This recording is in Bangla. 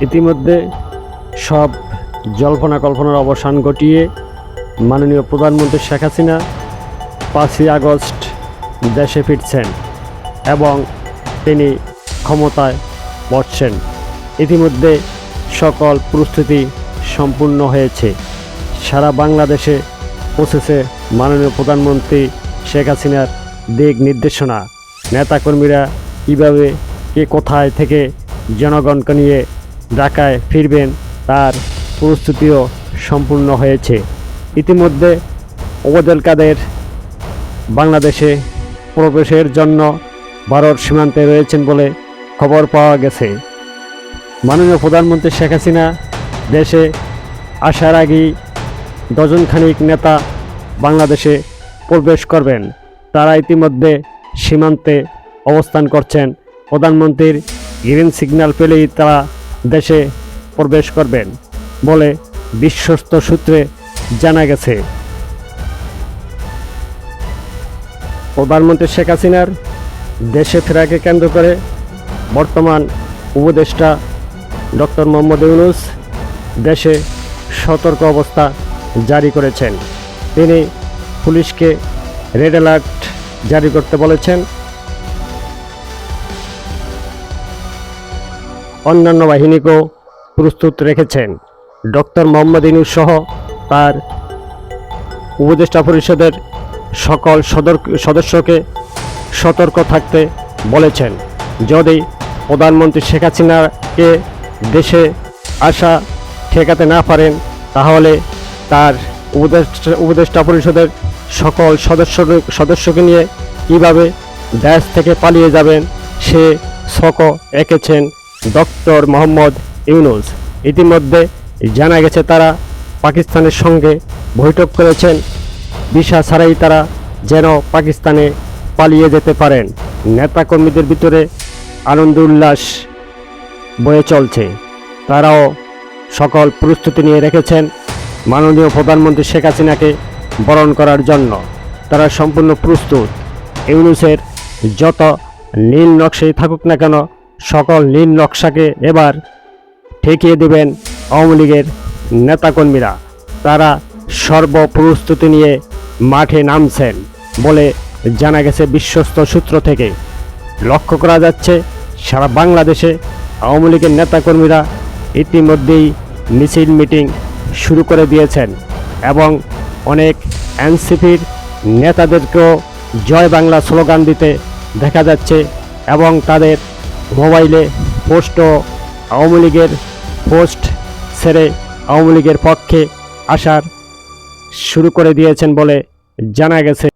ইতিমধ্যে সব জল্পনা কল্পনার অবসান ঘটিয়ে মাননীয় প্রধানমন্ত্রী শেখ হাসিনা পাঁচই আগস্ট দেশে ফিরছেন এবং তিনি ক্ষমতায় বসছেন। ইতিমধ্যে সকল প্রস্তুতি সম্পূর্ণ হয়েছে। সারা বাংলাদেশে পৌঁছেছে মাননীয় প্রধানমন্ত্রী শেখ হাসিনার দিক নির্দেশনা। নেতাকর্মীরা কীভাবে, কে কোথায় থেকে জনগণকে নিয়ে ঢাকায় ফিরবেন তার প্রস্তুতিও সম্পূর্ণ হয়েছে। ইতিমধ্যে ওবায়দুল কাদের বাংলাদেশে প্রবেশের জন্য ভারত সীমান্তে রয়েছেন বলে খবর পাওয়া গেছে। মাননীয় প্রধানমন্ত্রী শেখ হাসিনা দেশে আসার আগেই ডজনখানিক নেতা বাংলাদেশে প্রবেশ করবেন। তারা ইতিমধ্যে সীমান্তে অবস্থান করছেন। প্রধানমন্ত্রীর গ্রিন সিগন্যাল পেলেই তারা দেশে প্রবেশ করবেন বলে বিশ্বস্ত সূত্রে জানা গেছে। প্রধানমন্ত্রী শেখ হাসিনার দেশে ফেরাকে কেন্দ্র করে বর্তমান উপদেষ্টা ডক্টর মোহাম্মদ ইউনুস দেশে সতর্ক অবস্থা জারি করেছেন। তিনি পুলিশকে রেড অ্যালার্ট জারি করতে বলেছেন। অন্যান্য বাহিনীকেও প্রস্তুত রেখেছেন। ডক্টর মোহাম্মদ ইনুস সহ তার উপদেষ্টা পরিষদের সকল সদর সদস্যকে সতর্ক থাকতে বলেছেন। যদি প্রধানমন্ত্রী শেখ হাসিনাকে দেশে আসা ঠেকাতে না পারেন, তাহলে তার উপদেষ্টা উপদেষ্টা পরিষদের সকল সদস্য সদস্যকে নিয়ে কীভাবে দেশ থেকে পালিয়ে যাবেন, সে ছক এঁকেছেন ডক্টর মোহাম্মদ ইউনুস। ইতিমধ্যে জানা গেছে তারা পাকিস্তানের সঙ্গে বৈঠক করেছেন। ভিসা ছাড়াই তারা যেন পাকিস্তানে পালিয়ে যেতে পারেন। নেতাকর্মীদের ভিতরে আনন্দ উল্লাস বয়ে চলছে। তারাও সকল প্রস্তুতি নিয়ে রেখেছেন মাননীয় প্রধানমন্ত্রী শেখ হাসিনাকে বরণ করার জন্য। তারা সম্পূর্ণ প্রস্তুত। ইউনুসের যত নীল নকশাই থাকুক না কেন সকল নীল নকশাকে এবার ঠেকিয়ে দেবেন আওয়ামী লীগের নেতাকর্মীরা। তারা সর্বপ্রস্তুতি নিয়ে মাঠে নামছেন বলে জানা গেছে বিশ্বস্ত সূত্র থেকে। লক্ষ্য করা যাচ্ছে, সারা বাংলাদেশে আওয়ামী লীগের নেতাকর্মীরা ইতিমধ্যেই মিছিল মিটিং শুরু করে দিয়েছেন এবং অনেক এনসিপির নেতাদেরকেও জয় বাংলা স্লোগান দিতে দেখা যাচ্ছে এবং তাদের মোবাইলে পোস্ট আওয়ামী লীগের পোস্ট ছেড়ে আওয়ামী লীগের পক্ষে আসার শুরু করে দিয়েছেন বলে জানা গেছে।